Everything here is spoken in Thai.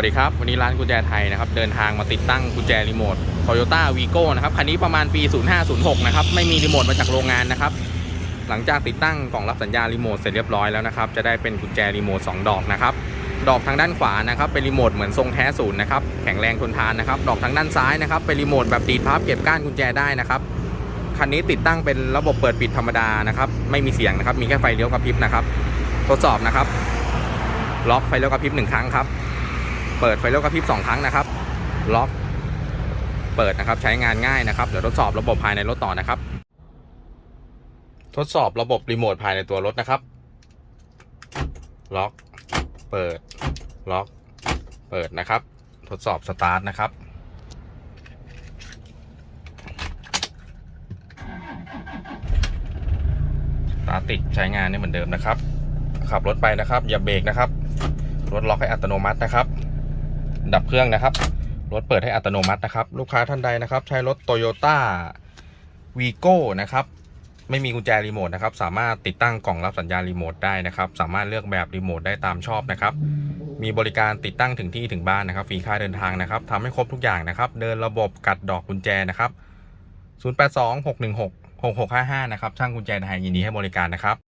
วัสดีครับ วันนี้ร้านกุญแจไทยนะครับเดินทางมาติดตั้งกุญแจรีโมท Toyota Vigo นะครับคันนี้ประมาณปี 0506 นะครับไม่มีรีโมทมาจากโรงงานนะครับหลังจากติดตั้งกล่องรับสัญญาณรีโมทเสร็จเรียบร้อยแล้วนะครับจะได้เป็นกุญแจรีโมท 2 ดอกนะครับดอกทางด้านขวานะครับเป็นรีโมทเหมือนทรงแท้ศูนย์นะครับแข็งแรงทนทานนะครับดอกทางด้านซ้ายนะครับเป็นรีโมทแบบดีดพับเก็บก้านกุญแจได้นะครับคันนี้ติดตั้งเป็นระบบเปิดปิดธรรมดานะครับไม่มีเสียงนะครับมีแค่ไฟเลี้ยวกระพริบนะครับทดสอบนะครับล็อกไฟเลี้ยวกระพริบหนึ่งครั้งครับ เปิดไฟเลี้ยวกระพริบสองครั้งนะครับ ล็อกเปิดนะครับ ใช้งานง่ายนะครับ เดี๋ยวทดสอบระบบภายในรถต่อนะครับ ทดสอบระบบรีโมทภายในตัวรถนะครับ ล็อก เปิด ล็อก เปิดนะครับ ทดสอบสตาร์ทนะครับสตาร์ติดใช้งานได้เหมือนเดิมนะครับ ขับรถไปนะครับ อย่าเบรกนะครับ รถล็อกให้อัตโนมัตินะครับ ดับเครื่องนะครับ รถเปิดให้อัตโนมัตินะครับ ลูกค้าท่านใดนะครับ ใช้รถ Toyota Vigo นะครับ ไม่มีกุญแจรีโมทนะครับ สามารถติดตั้งกล่องรับสัญญาณรีโมทได้นะครับ สามารถเลือกแบบรีโมทได้ตามชอบนะครับ มีบริการติดตั้งถึงที่ถึงบ้านนะครับ ฟรีค่าเดินทางนะครับทำให้ครบทุกอย่างนะครับ เดินระบบกัดดอกกุญแจนะครับ 082 616 6655 นะครับ ช่างกุญแจไทยยินดีให้บริการนะครับ